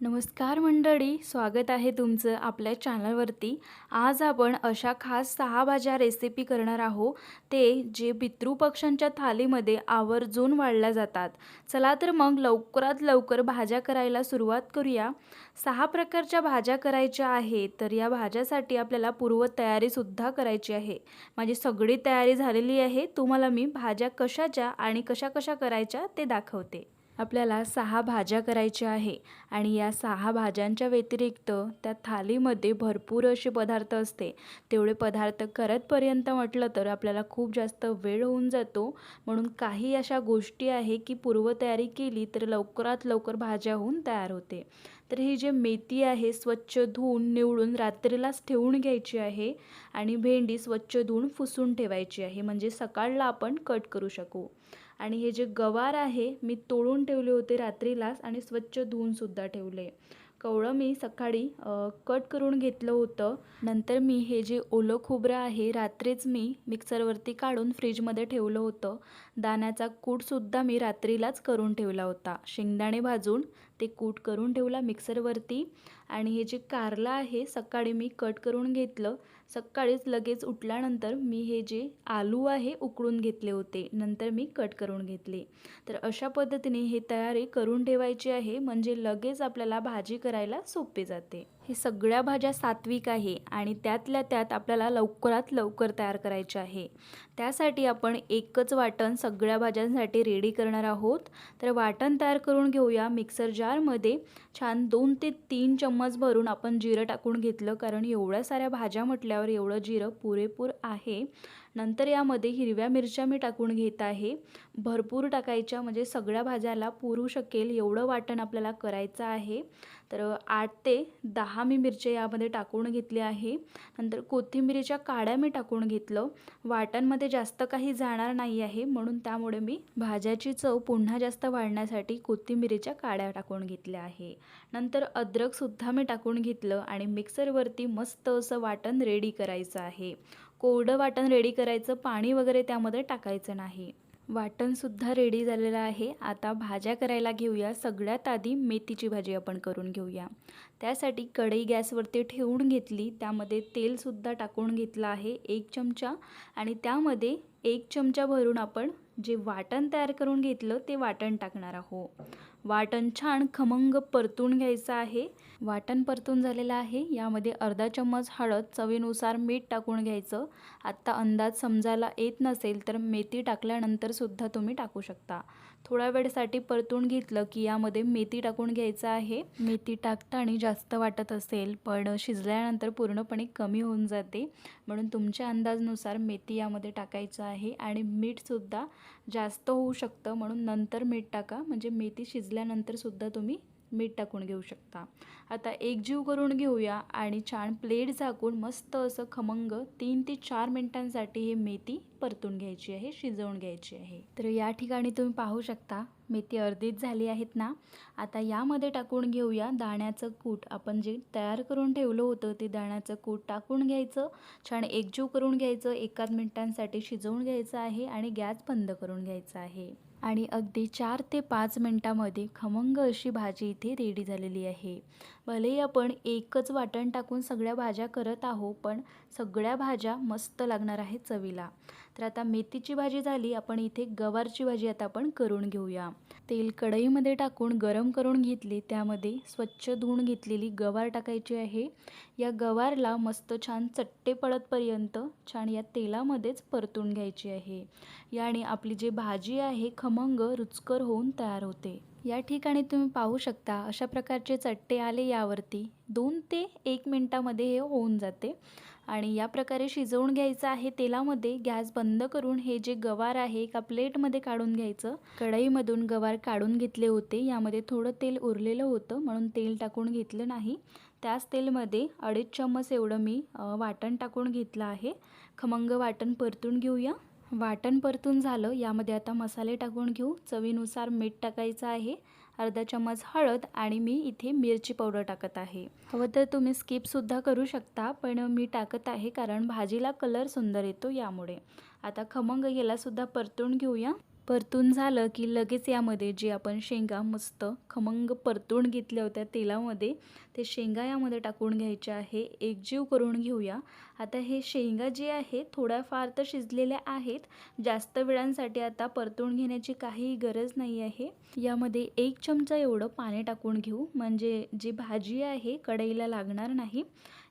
नमस्कार मंडळी स्वागत आहे तुमचं आपल्या चॅनलवरती. आज आपण अशा खास सहा भाज्या रेसिपी करणार आहोत. ते जे पितृपक्षांच्या थालीमध्ये आवर्जून वाढल्या जातात. चला तर मग लवकरात लवकर भाज्या करायला सुरुवात करूया. सहा प्रकारच्या भाज्या करायच्या आहेत तर या भाज्यासाठी आपल्याला पूर्वतयारीसुद्धा करायची आहे. माझी सगळी तयारी झालेली आहे तुम्हाला मी भाज्या कशाच्या आणि कशा कशा करायच्या ते दाखवते. आपल्याला सहा भाज्या करायच्या आहे आणि या सहा भाज्यांच्या व्यतिरिक्त त्या थालीमध्ये भरपूर असे पदार्थ असते. तेवढे पदार्थ करतपर्यंत म्हटलं तर आपल्याला खूप जास्त वेळ होऊन जातो. म्हणून काही अशा गोष्टी आहे की पूर्वतयारी केली तर लवकरात लवकर भाज्या होऊन तयार होते. तर ही जे मेथी आहे स्वच्छ धुवून निवडून रात्रीलाच ठेवून घ्यायची आहे आणि भेंडी स्वच्छ धुवून फुसून ठेवायची आहे. म्हणजे सकाळला आपण कट करू शकू. आणि हे जे गवार आहे मी तोडून ठेवले होते रात्रीलाच आणि स्वच्छ धुवूनसुद्धा ठेवले. कवळं मी सकाळी कट करून घेतलं होतं. नंतर मी हे जे ओलं खोबरं आहे रात्रीच मी मिक्सरवरती काढून फ्रीजमध्ये ठेवलं होतं. दाण्याचा कूटसुद्धा मी रात्रीलाच करून ठेवला होता. शेंगदाणे भाजून ते कूट करून ठेवला मिक्सरवरती. आणि हे जे कारलं आहे सकाळी मी कट करून घेतलं. सकाळीच लगेच उठल्यानंतर मी हे जे आलू आहे उकळून घेतले होते नंतर मी कट करून घेतले. तर अशा पद्धतीने हे तयारी करून ठेवायची आहे म्हणजे लगेच आपल्याला भाजी करायला सोपे जाते. हे सगळ्या भाज्या सात्विक आहे आणि त्यातल्या त्यात आपल्याला लवकरात लवकर तयार करायचे आहे. त्यासाठी आपण एकच वाटण सगळ्या भाज्यांसाठी रेडी करणार आहोत. तर वाटण तयार करून घेऊया. मिक्सर जारमध्ये छान दोन ते तीन चम्मच भरून आपण जिरं टाकून घेतलं. कारण एवढ्या साऱ्या भाज्या म्हटल्यावर एवढं जिरं पुरेपूर आहे. नंतर यामध्ये हिरव्या मिरच्या मी टाकून घेत आहे. भरपूर टाकायच्या म्हणजे सगळ्या भाज्याला पुरू शकेल एवढं वाटण आपल्याला करायचं आहे. तर आठ ते दहा मी मिरच्या यामध्ये टाकून घेतले आहे. नंतर कोथिंबिरीच्या काड्या मी टाकून घेतलं. वाटणमध्ये जास्त काही जाणार नाही आहे म्हणून त्यामुळे मी भाज्याची चव पुन्हा जास्त वाढण्यासाठी कोथिंबिरीच्या काड्या टाकून घेतल्या आहे. नंतर अद्रकसुद्धा मी टाकून घेतलं आणि मिक्सरवरती मस्त असं वाटण रेडी करायचं आहे. कोरडं वाटण रेडी करायचं पाणी वगैरे त्यामध्ये टाकायचं नाही. वाटणसुद्धा रेडी झालेलं आहे. आता भाज्या करायला घेऊया. सगळ्यात आधी मेथीची भाजी आपण करून घेऊया. त्यासाठी कढई गॅसवरती ठेवून घेतली. त्यामध्ये तेलसुद्धा टाकून घेतलं आहे. एक चमचा. आणि त्यामध्ये एक चमचा भरून आपण जे वाटण तयार करून घेतलं ते वाटण टाकणार आहोत. वाटण छान खमंग परतून घ्यायचं आहे. वाटण परतून झालेलं आहे. यामध्ये अर्धा चम्मच हळद चवीनुसार मीठ टाकून घ्यायचं. आत्ता अंदाज समजायला येत नसेल तर मेथी टाकल्यानंतरसुद्धा तुम्ही टाकू शकता. थोड्या वेळसाठी परतून घेतलं की यामध्ये मेथी टाकून घ्यायचं आहे. मेथी टाकताना जास्त वाटत असेल पण शिजल्यानंतर पूर्णपणे कमी होऊन जाते. म्हणून तुमच्या अंदाजनुसार मेथी यामध्ये टाकायचं आहे आणि मीठसुद्धा जास्त होऊ शकतं म्हणून नंतर मीठ टाका. म्हणजे मेथी शिजल्यानंतरसुद्धा तुम्ही मीठ टाकून घेऊ शकता. आता एकजीव करून घेऊया आणि छान प्लेट झाकून मस्त असं खमंग तीन ते चार मिनटांसाठी हे मेथी परतून घ्यायची आहे शिजवून घ्यायची आहे. तर या ठिकाणी तुम्ही पाहू शकता मेथी अर्धीच झाली आहेत ना. आता यामध्ये टाकून घेऊया दाण्याचं कूट. आपण जे तयार करून ठेवलं होतं ते दाण्याचं कूट टाकून घ्यायचं. छान एकजीव करून घ्यायचं एकाच मिनटांसाठी शिजवून घ्यायचं आहे आणि गॅस बंद करून घ्यायचा आहे. आणि अगदी चार ते पाच मिनटामध्ये खमंग अशी भाजी इथे रेडी झालेली आहे. भलेही आपण एकच वाटण टाकून सगळ्या भाज्या करत आहो पण सगळ्या भाज्या मस्त लागणार आहेत चवीला. तर आता मेथीची भाजी झाली आपण इथे गवारची भाजी आता आपण करून घेऊया. तेल कढईमध्ये टाकून गरम करून घेतली त्यामध्ये स्वच्छ धुवून घेतलेली गवार टाकायची आहे. या गवारला मस्त छान चट्टे पडतपर्यंत छान या तेलामध्येच परतून घ्यायची आहे. याने आपली जी भाजी आहे खमंग रुचकर होऊन तयार होते. या ठिकाणी तुम्ही पाहू शकता अशा प्रकारचे चट्टे आले यावरती. दोन ते एक मिनटामध्ये हे होऊन जाते. आणि या प्रकारे शिजवून घ्यायचं आहे तेलामध्ये. गॅस बंद करून हे जे गवार आहे एका प्लेटमध्ये काढून घ्यायचं. कढईमधून गवार काढून घेतले होते. यामध्ये थोडं तेल उरलेलं होतं म्हणून तेल टाकून घेतलं नाही. त्याच तेलमध्ये अडीच चम्मच एवढं मी वाटण टाकून घेतलं आहे. खमंग वाटण परतून घेऊया. वाटण परतून झालं. यामध्ये आता मसाले टाकून घेऊ. चवीनुसार मीठ टाकायचं आहे. अर्धा चम्मच हळद आणि मी इथे मिरची पावडर टाकत आहे. हवं तर तुम्ही स्किपसुद्धा करू शकता पण मी टाकत आहे कारण भाजीला कलर सुंदर येतो यामुळे. आता खमंग यालासुद्धा परतून घेऊया. परतून झालं की लगेच यामध्ये जे आपण शेंगा मस्त खमंग परतून घेतल्या होत्या तेलामध्ये ते शेंगा यामध्ये टाकून घ्यायचे आहे. एकजीव करून घेऊया. आता हे शेंगा जे आहे थोड्याफार तर शिजलेल्या आहेत. जास्त वेळांसाठी आता परतून घेण्याची काहीही गरज नाही आहे. यामध्ये एक चमचा एवढं पाणी टाकून घेऊ. म्हणजे जी भाजी आहे कढईला लागणार नाही.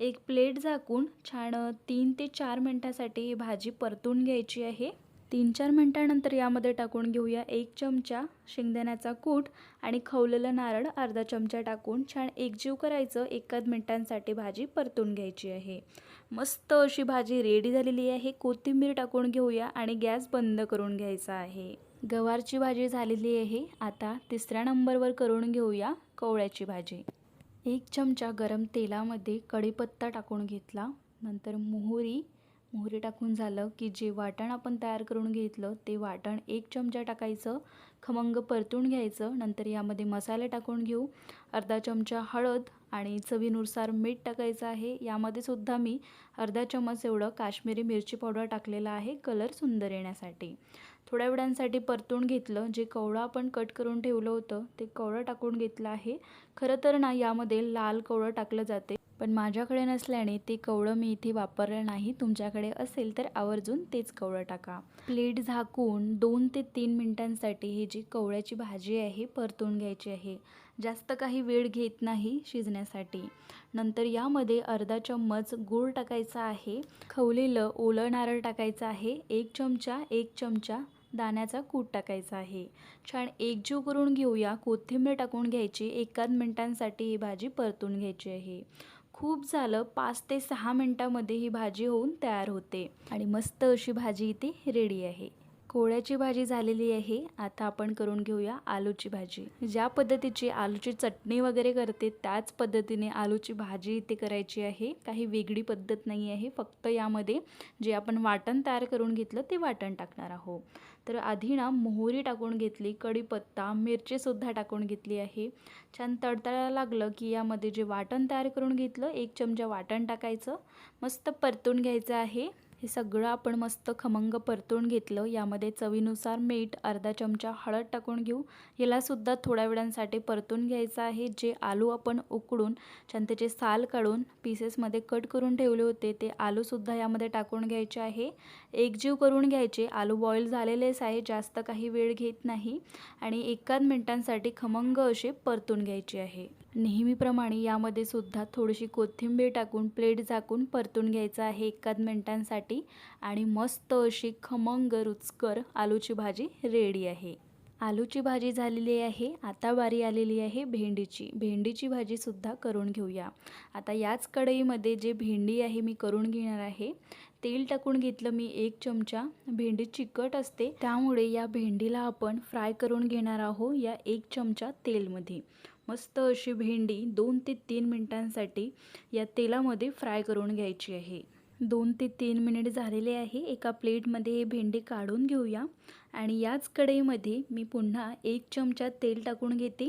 एक प्लेट झाकून छान तीन ते चार मिनटासाठी ही भाजी परतून घ्यायची आहे. तीन चार मिनटानंतर यामध्ये टाकून घेऊया एक चमचा शेंगदाण्याचा कूट आणि खवलेलं नारळ अर्धा चमचा टाकून छान एकजीव करायचं. एकाच मिनटांसाठी भाजी परतून घ्यायची आहे. मस्त अशी भाजी रेडी झालेली आहे. कोथिंबीर टाकून घेऊया आणि गॅस बंद करून घ्यायचा आहे. गवारची भाजी झालेली आहे. आता तिसऱ्या नंबरवर करून घेऊया कवळ्याची भाजी. एक चमचा गरम तेलामध्ये कढीपत्ता टाकून घेतला. नंतर मोहरी मोहरी टाकून झालं की जे वाटण आपण तयार करून घेतलं ते वाटण एक चमचा टाकायचं खमंग परतून घ्यायचं नंतर यामध्ये मसाले टाकून घेऊ अर्धा चमचा हळद आणि चवीनुसार मीठ टाकायचं आहे. यामध्ये सुद्धा मी अर्धा चमच एवढं काश्मीरी मिरची पावडर टाकलेला आहे कलर सुंदर येण्यासाठी. थोड्या वेळांसाठी परतून घेतलं जे कवळं आपण कट करून ठेवलं होतं ते कवळं टाकून घेतलं आहे. खरं तर ना यामध्ये लाल कवळं टाकलं जाते. पण माझ्याकडे नसल्याने ते कवळं मी इथे वापरलं नाही. तुमच्याकडे असेल तर आवर्जून तेच कवळं टाका. प्लेट झाकून दोन ते तीन मिनटांसाठी ही जी कवळ्याची भाजी आहे परतून घ्यायची आहे. जास्त काही वेळ घेत नाही शिजण्यासाठी. नंतर यामध्ये अर्धा चम्मच गूळ टाकायचा आहे. खवलेलं ओलं नारळ टाकायचं आहे. एक चमचा एक चमचा दाण्याचा कूट टाकायचा आहे. छान एकजीव करून घेऊया. कोथिंबीर टाकून घ्यायची. एकाच मिनटांसाठी ही भाजी परतून घ्यायची आहे. खूप झालं. पाच ते सहा मिनटामध्ये ही भाजी होऊन तयार होते. आणि मस्त अशी भाजी इथे रेडी आहे. कोळ्याची भाजी झालेली आहे. आता आपण करून घेऊया आलूची भाजी. ज्या पद्धतीची आलूची चटणी वगैरे करते त्याच पद्धतीने आलूची भाजी इथे करायची आहे. काही वेगळी पद्धत नाही आहे. फक्त यामध्ये जे आपण वाटण तयार करून घेतलं ते वाटण टाकणार आहोत. तर आधी ना मोहरी टाकून घेतली कढीपत्ता मिरचीसुद्धा टाकून घेतली आहे. छान तडतळायला लागलं की यामध्ये जे वाटण तयार करून घेतलं एक चमचा वाटण टाकायचं. मस्त परतून घ्यायचं आहे. हे सगळं आपण मस्त खमंग परतून घेतलं. यामध्ये चवीनुसार मीठ अर्धा चमचा हळद टाकून घेऊ. यालासुद्धा थोड्या वेळांसाठी परतून घ्यायचं आहे. जे आलू आपण उकडून छान त्याचे साल काढून पीसेसमध्ये कट करून ठेवले होते ते आलूसुद्धा यामध्ये टाकून घ्यायचे आहे. एकजीव करून घ्यायचे. आलू बॉईल झालेलेच आहे जास्त काही वेळ घेत नाही. आणि एकाच मिनटांसाठी खमंग असे परतून घ्यायचे आहे. नेहमीप्रमाणे यामध्ये सुद्धा थोडीशी कोथिंबीर टाकून प्लेट झाकून परतून घ्यायचं आहे एकाच मिनटांसाठी. आणि मस्त अशी खमंग रुचकर आलूची भाजी रेडी आहे. आलूची भाजी झालेली आहे. आता बारी आलेली आहे भेंडीची. भेंडीची भाजीसुद्धा करून घेऊया. आता याच कढईमध्ये जे भेंडी आहे मी करून घेणार आहे तेल टाकून घेतलं मी एक चमचा. भेंडी चिकट असते. त्यामुळे या भेंडीला आपण फ्राय करून घेणार आहोत या एक चमचा तेलमध्ये. मस्त अशी भेंडी दोन ते तीन मिनटांसाठी या तेलामध्ये फ्राय करून घ्यायची आहे. दोन ते तीन मिनिट झालेले आहे. एका प्लेटमध्ये हे भेंडी काढून घेऊया. आणि याच कढईमध्ये मी पुन्हा एक चमचा तेल टाकून घेते.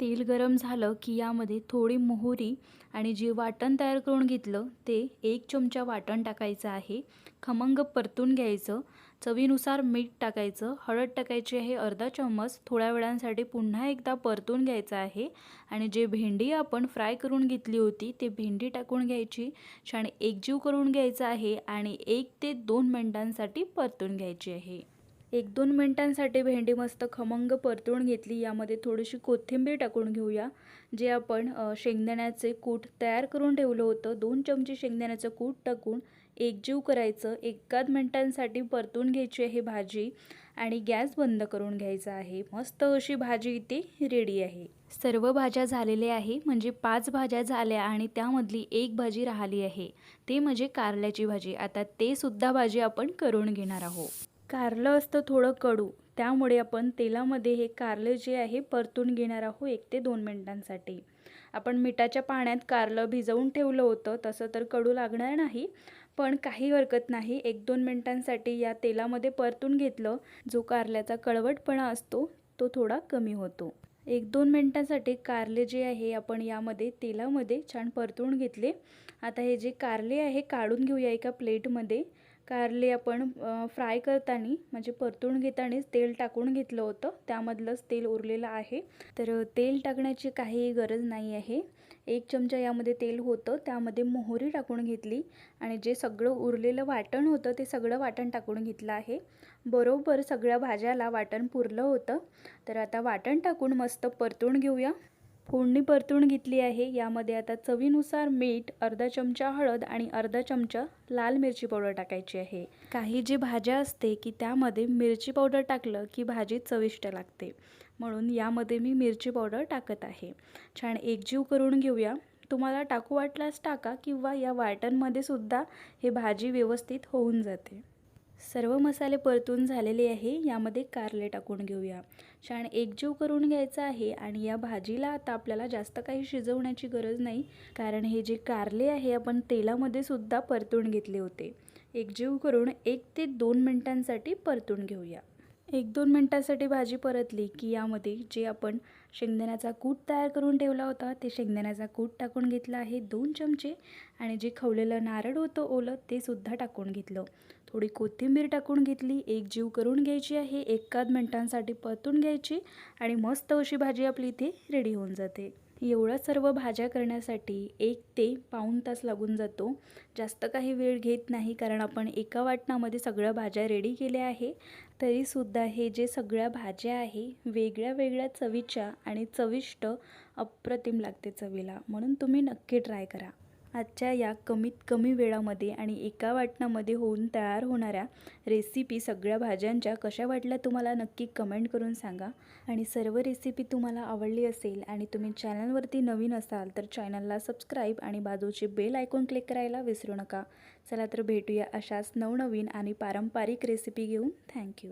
तेल गरम झालं की यामध्ये थोडी मोहरी आणि जे वाटण तयार करून घेतलं ते एक चमचा वाटण टाकायचं आहे. खमंग परतून घ्यायचं. चवीनुसार मीठ टाकायचं. हळद टाकायची आहे. अर्धा चम्मच. थोड्या वेळांसाठी पुन्हा एकदा परतून घ्यायचं आहे. आणि जे भेंडी आपण फ्राय करून घेतली होती ते भेंडी टाकून घ्यायची. छान एकजीव करून घ्यायचं आहे आणि एक ते दोन मिनटांसाठी परतून घ्यायची आहे. एक दोन मिनटांसाठी भेंडी मस्त खमंग परतून घेतली. यामध्ये थोडीशी कोथिंबीर टाकून घेऊया जे आपण शेंगदाण्याचे कूट तयार करून ठेवलं होतं. दोन चमचे शेंगदाण्याचं कूट टाकून एकजीव करायचं. एकाच मिनटांसाठी परतून घ्यायची आहे भाजी आणि गॅस बंद करून घ्यायचा आहे. मस्त अशी भाजी इथे रेडी आहे. सर्व भाज्या झालेल्या आहे म्हणजे पाच भाज्या झाल्या आणि त्यामधली एक भाजी राहिली आहे. ते म्हणजे कारल्याची भाजी. आता ते सुद्धा भाजी आपण करून घेणार आहोत. कारलं असतं थोडं कडू. त्यामुळे आपण तेलामध्ये हे कारलं जे आहे परतून घेणार आहोत एक ते दोन मिनटांसाठी. आपण मिठाच्या पाण्यात कारलं भिजवून ठेवलं होतं तसं तर कडू लागणार नाही. पण काही हरकत नाही एक दोन मिनटांसाठी या तेलामध्ये परतून घेतलं. जो कारल्याचा कळवटपणा असतो तो थोडा कमी होतो. एक दोन मिनटांसाठी कारले जे आहे आपण यामध्ये तेलामध्ये छान परतून घेतले. आता हे जे कारले आहे काढून घेऊया एका प्लेटमध्ये. कारले आपण फ्राय करताना म्हणजे परतून घेतानाच तेल टाकून घेतलं होतं. त्यामधलंच तेल उरलेलं आहे. तर तेल टाकण्याची काही गरज नाही आहे. एक चमचा यामध्ये तेल होतं. त्यामध्ये मोहरी टाकून घेतली आणि जे सगळं उरलेलं वाटण होतं ते सगळं वाटण टाकून घेतलं आहे. बरोबर सगळ्या भाज्याला वाटण पुरलं होतं. तर आता वाटण टाकून मस्त परतून घेऊया. फोडणी परतून घेतली आहे. यामध्ये आता चवीनुसार मीठ अर्धा चमचा हळद आणि अर्धा चमचा लाल मिरची पावडर टाकायची आहे. काही जी भाज्या असते की त्यामध्ये मिरची पावडर टाकलं की भाजी चविष्ट लागते. म्हणून यामध्ये मी मिरची पावडर टाकत आहे. छान एकजीव करून घेऊया. तुम्हाला टाकू वाटल्यास टाका किंवा या वाटणमध्ये सुद्धा हे भाजी व्यवस्थित होऊन जाते. सर्व मसाले परतून झालेले आहे यामध्ये कारले टाकून घेऊया. छान एकजीव करून घ्यायचं आहे आणि या भाजीला आता आपल्याला जास्त काही शिजवण्याची गरज नाही कारण हे जे कारले आहे आपण तेलामध्ये सुद्धा परतून घेतले होते. एकजीव करून एक ते दोन मिनटांसाठी परतून घेऊया. एक दोन मिनटासाठी भाजी परतली की यामध्ये जे आपण शेंगदाण्याचा कूट तयार करून ठेवला होता ते शेंगदाण्याचा कूट टाकून घेतला आहे दोन चमचे. आणि जे खवलेलं नारळ होतं ओलं ते सुद्धा टाकून घेतलं. थोडी कोथिंबीर टाकून घेतली एक जीव करून घ्यायची आहे एकाद मिनटांसाठी परतून घ्यायची आणि मस्त अशी भाजी आपली इथे रेडी होऊन जाते. एवढ्या सर्व भाज्या करण्यासाठी एक ते पाऊण तास लागून जातो. जास्त काही वेळ घेत नाही कारण आपण एका वाटणामध्ये सगळ्या भाज्या रेडी केल्या आहे. तरीसुद्धा हे जे सगळ्या भाज्या आहे वेगळ्या वेगळ्या चवीच्या आणि चविष्ट अप्रतिम लागते चवीला. म्हणून तुम्ही नक्की ट्राय करा. आजच्या या कमीत कमी वेळामध्ये आणि एका वाटणामध्ये होऊन तयार होणाऱ्या रेसिपी सगळ्या भाज्यांच्या कशा वाटल्या तुम्हाला नक्की कमेंट करून सांगा. आणि सर्व रेसिपी तुम्हाला आवडली असेल आणि तुम्ही चॅनलवरती नवीन असाल तर चॅनलला सबस्क्राईब आणि बाजूची बेल आयकॉन क्लिक करायला विसरू नका. चला तर भेटूया अशाच नवनवीन आणि पारंपरिक रेसिपी घेऊन. थँक्यू